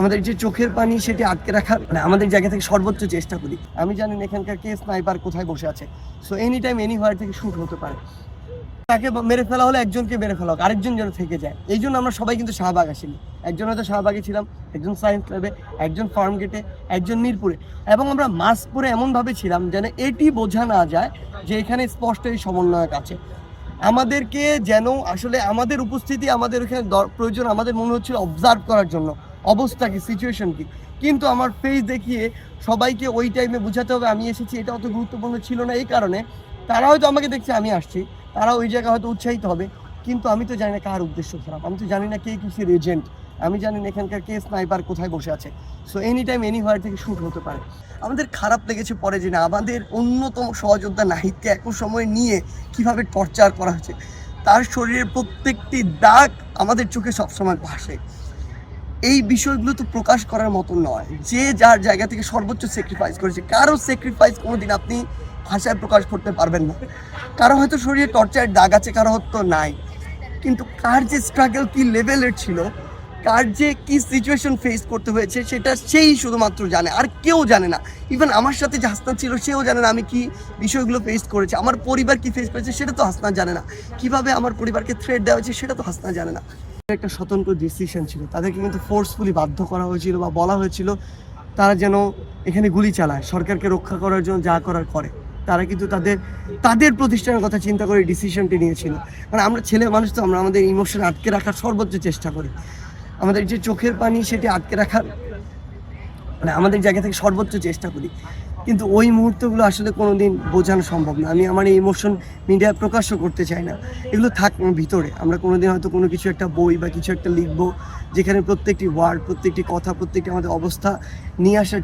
আমাদের যে চোখের পানি সেটি আটকে রাখার মানে আমাদের জায়গা থেকে সর্বোচ্চ চেষ্টা করি। আমি জানি না এখানকার কে স্নাইপার কোথায় বসে আছে। So any time anywhere থেকে শুট হতে পারে। তাকে মেরে ফেলা হলে একজনকে মেরে ফেলা হোক, আরেকজন যেন থেকে যায়। এই জন্য আমরা সবাই কিন্তু শাহবাগ আসিনি। একজন হয়তো শাহবাগে ছিলাম, একজন সায়েন্স ল্যাবে, একজন ফার্ম গেটে, একজন মিরপুরে। এবং আমরা মাস্ক পরে এমনভাবে ছিলাম যেন এটি বোঝা না যায় যে এখানে স্পষ্ট এই সমন্বয়ক আছে। আমাদেরকে যেন আসলে আমাদের উপস্থিতি, আমাদের ওখানে প্রয়োজন, আমাদের মনে হচ্ছিল অবজার্ভ করার জন্য। অবস্থা কি সিচুয়েশন কি? কিন্তু আমার ফেস দেখিয়ে সবাইকে ওই টাইমে বোঝাতে হবে, আমি এসেছি, এটা অত গুরুত্বপূর্ণ ছিল না এই কারণে। তারা হয়তো আমাকে দেখছে, আমি আসছি। তারা ওই জায়গায় হয়তো উৎসাহিত হবে। কিন্তু আমি তো জানি না কার উদ্দেশ্য খারাপ। আমি তো জানি না কে কিসের এজেন্ট আমি জানি না এখানকার কে স্নাইপার কোথায় বসে আছে। So any time anywhere থেকে শ্যুট হতে পারে। আমাদের খারাপ লেগেছে পরে যে না আমাদের অন্যতম সহযোদ্ধা নাহিদকে একই সময় নিয়ে কীভাবে টর্চার করা হয়েছে, তার শরীরের প্রত্যেকটি দাগ আমাদের চোখে সবসময় ভাসে। এই বিষয়গুলো তো প্রকাশ করার মতো নয়। যে যার জায়গা থেকে সর্বোচ্চ স্যাক্রিফাইস করেছে, কারও স্যাক্রিফাইস কোনোদিন আপনি ভাষায় প্রকাশ করতে পারবেন না। কারও হয়তো শরীরে টর্চার দাগ আছে, কারও হয়তো নাই। কিন্তু কার যে স্ট্রাগল কী লেভেলের ছিল, কার যে কি সিচুয়েশন ফেস করতে হয়েছে, সেটা সেই শুধুমাত্র জানে। আর কেউ জানে না। ইভেন আমার সাথে যে হাসনাত ছিল, সেও জানে না আমি কি বিষয়গুলো ফেস করেছি। আমার পরিবার কি ফেস করেছে, সেটা তো হাসনাত জানে না। কীভাবে আমার পরিবারকে থ্রেট দেওয়া হয়েছে, সেটা তো হাসনাত জানে না। একটা স্বতন্ত্র ডিসিশন ছিল। তাদেরকে কিন্তু ফোর্সফুলি বাধ্য করা হয়েছিল বা বলা হয়েছিল, তারা যেন এখানে গুলি চালায়, সরকারকে রক্ষা করার জন্য যা করার করে। তারা কিন্তু তাদের তাদের প্রতিষ্ঠানের কথা চিন্তা করে ডিসিশনটি নিয়েছিল। মানে আমরা ছেলে মানুষ তো, আমরা আমাদের ইমোশন আটকে রাখার সর্বোচ্চ চেষ্টা করি। আমাদের যে চোখের পানি সেটি আটকে রাখার মানে আমাদের জায়গা থেকে সর্বোচ্চ চেষ্টা করি। কিন্তু ওই মুহূর্তগুলো আসলে কোনো দিন বোঝানো সম্ভব না। আমি আমার এই ইমোশন মিডিয়ায় প্রকাশও করতে চাই না। এগুলো থাক ভিতরে। আমরা কোনো দিন হয়তো কোনো কিছু একটা বই বা কিছু একটা লিখব, যেখানে প্রত্যেকটি ওয়ার্ড প্রত্যেকটি কথা, প্রত্যেকটি আমাদের অবস্থা নিয়ে আসার